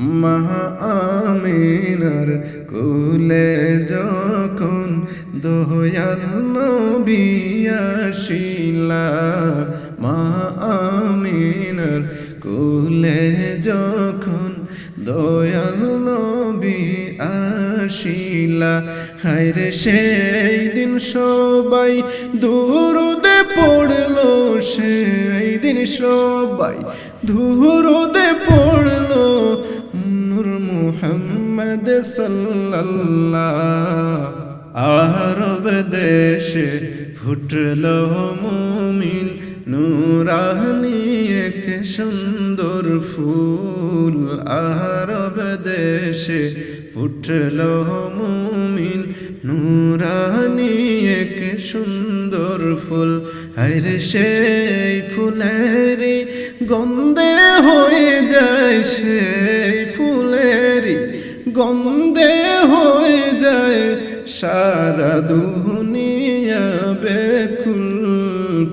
মহা আমিনার কুলে যখন দয়াল নবী আসিলা মা আমিনার কুলে যখন দয়াল নবী আসিলা, হায়রে সেই দিন সবাই দুরুদে পড়ল, সেই দিন সবাই দুরুদে পড়ল মুহাম্মদ সাল্লাল্লাহ। আরব দেশে ফুটলো মুমিন, নুরানি এক সুন্দর ফুল। আরব দেশে ফুটলো মুমিন, নুরানি এক সুন্দর ফুল। হরে সেই সারা দুনিয়া বেকুল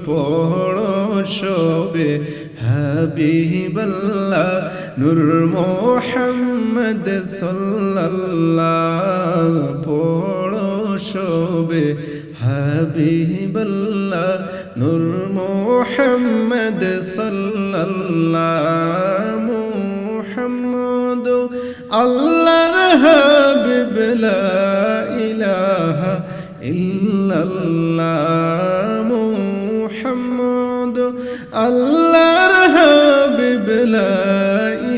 পড় সবে হাবিবাল্লাহ নূর মোহাম্মদ সাল্লাল্লাহ পড় সবে হাবিবাল্লাহ নূর মোহাম্মদ সাল্লাল্লাহ মুহাম্মদ আল্লাহর হাবিব লা ইলাহা ইল্লাল্লাহ মুহাম্মদ, আল্লাহর হাবিব লা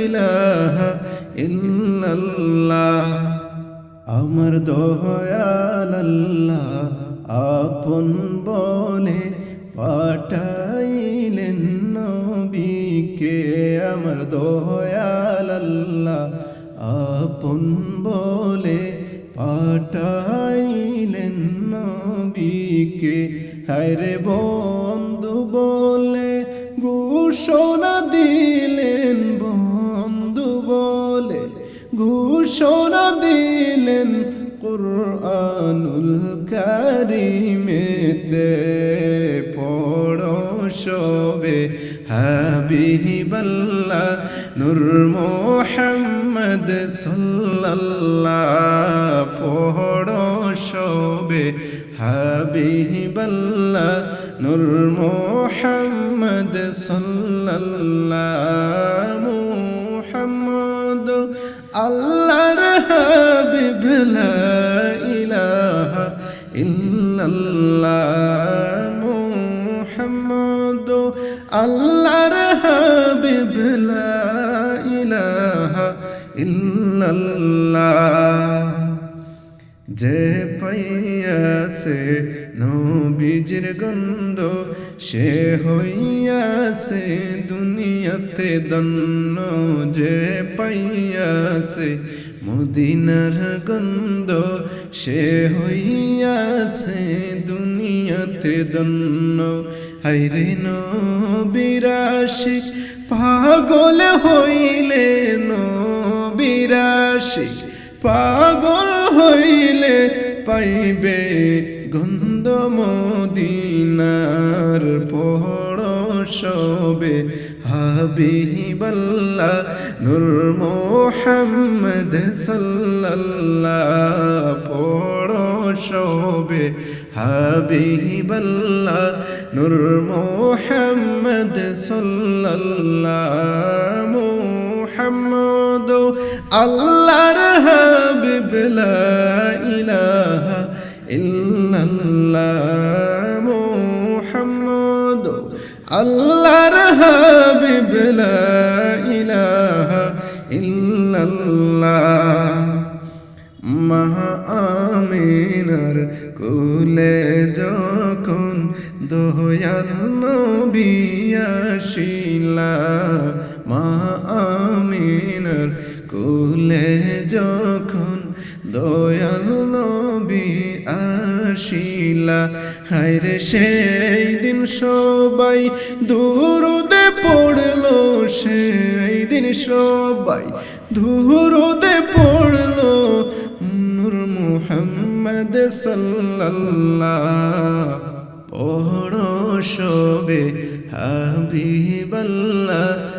ইলাহা ইল্লাল্লাহ। আমার দয়াল আল্লাহ আপন বলে পাঠাইলেন নবীকে। আমার দয়াল আল্লাহ আপন বলে পাঠাইলেন হায়রে বন্ধু বলে ঘোষণা দিলেন, বন্ধু বলে ঘোষণা দিলেন কুরআনুল কারিমেতে। পড়ো সবে হাবিবাল্লাহ নূর মোহাম্মদ সাল্লাল্লাহ। পড়ো সবে হাবিবাল্লাহ নূর মোহাম্মদ সাল্লাল্লাহ মুহাম্মদ আল্লাহর হাবিব লা ইলাহা ইল্লাল্লাহ মুহাম্মদ আল্লাহর হাবিব লা ইলাহা ইল্লাল্লাহ যে পাইয়াছে নবীজির গন্ধ, সে হইয়াছে দুনিয়াতে দন্ন। যে পাইয়াছে মদিনার গন্ধ, সে হইয়াছে দুনিয়াতে দন্ন। হাইরে নবিরাশি পাগল হইলে নবিরাশি পাগল হইলে পাইবে গন্ধ মদিনার পড় সবে হাবিবাল্লাহ নূর মোহাম্মদ সাল্লাল্লাহ পড় সবে হাবিবাল্লাহ নূর মোহাম্মদ সাল্লাল্লাহ আল্লাহর হাবিব লা ইলাহা ইল্লাল্লাহ মুহাম্মদ। আল্লাহর হাবিব লা ইলাহা ইল্লাল্লাহ। মহা আমিনার কুলে যখন দয়াল নবী আসিলা মা কুলে যখন দয়াল নবী আসিলা, হায়রে সেই দিন সবাই দুরুদে পড়ল, সেই দিন সবাই দুরুদে পড়ল, নূর মুহাম্মদ সাল্লাল্লাহ। পড়ো শোবে হাবিবাল্লাহ।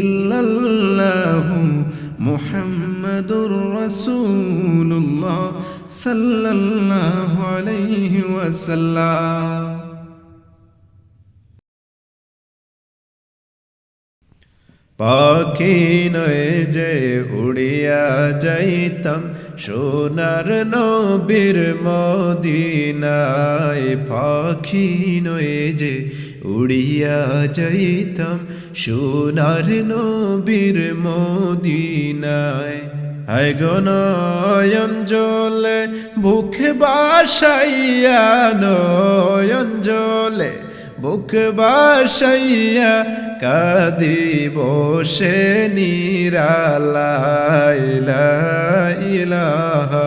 ইল্লাল্লাহ মুহাম্মাদুর রাসূলুল্লাহ সাল্লাল্লাহু আলাইহি ওয়াসাল্লাম। পাখি নয় যে উড়িয়া যাইতাম, সোনার নবীর মদিনায়। পাখি নয় যে উড়িয়া যাইতাম সোনার নবীর মদিনায়। হায় নয়ন জলে, বুকে বাসাইয়া নয়ন জলে, বুক বাসাইয়া কাদি বসে নিরালাই লা ইলাহা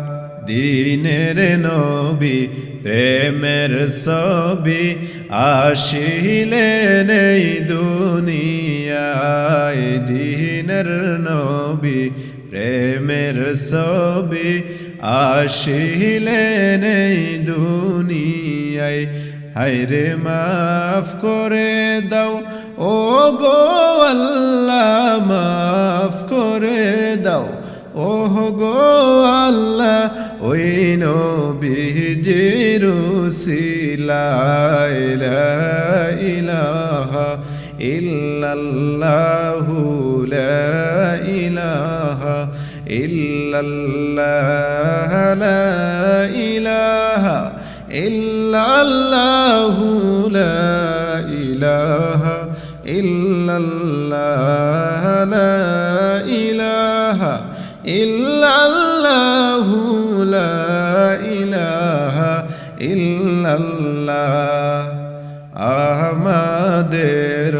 দিনের নবী, প্রেমের ছবি আসিলেন এই দুনিয়ায়। দিনের নবী, প্রেমের ছবি আসিলেন এই দুনিয়ায়। হায়রে মাফ করে দাও ও গো আল্লাহ, মাফ করে দাও ও গো আল্লাহ ওই নবীজির উসিলায় লা ইলাহা ইল্লাল্লাহু লা ইলাহা ইল্লাল্লাহ লা ইলাহা ইল্লাল্লাহু লা ইলাহা ইল্লাল্লাহ লা ইলাহা ইল্লাল্লাহ। আমাদের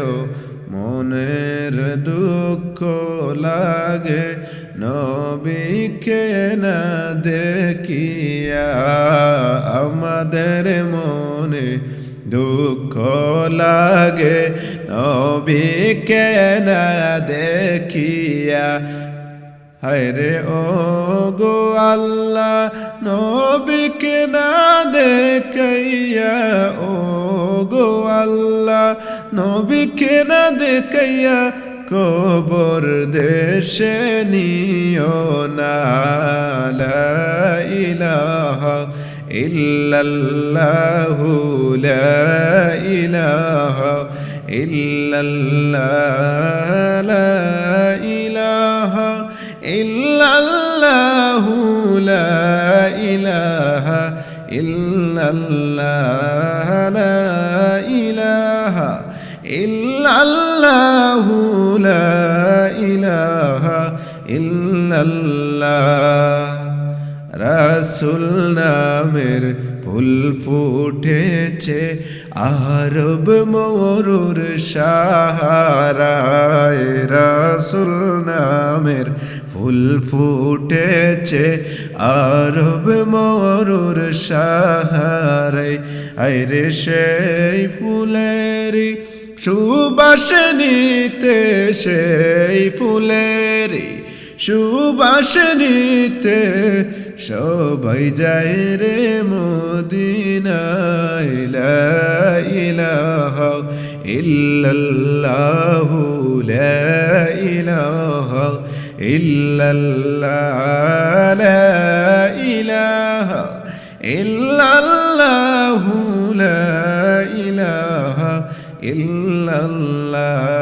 মনের দুঃখ লাগে, নবীকে না দেখিয়া আমাদের মনে দুঃখ লাগে, নবীকে না দেখিয়া। হায়রে ও গো আল্লাহ নবীকে না দেখাইয়া ও গো আল্লাহ, নবীকে না দেখাইয়া কবর দেশে নিও না। ইলাহা ইল্লাল্লাহু, লা ইলাহা ইল্লাল্লাহ, লা ইল্লাল্লাহু লা ইলাহা ইল্লাল্লাহ লা ইলাহা ইল্লাল্লাহু লা ইলাহা ইল্লাল্লাহ রাসুল নামের ফুল ফুটেছে আরব মরুর সাহারায়। রাসুল নামের ফুল ফুটেছে আরব মরুর সাহারায়। আইরে সেই ফুলেরই সুবাস নিতে, সেই ফুলেরই সুবাস নিতে সবাই যায় রে মদিনায়, লা ইলাহা ইল্লাল্লাহু, লা ইলাহা ইল্লাল্লাহ, লা ইলাহা ইল্লাল্লাহু, লা ইলাহা ইল্লাল্লাহ।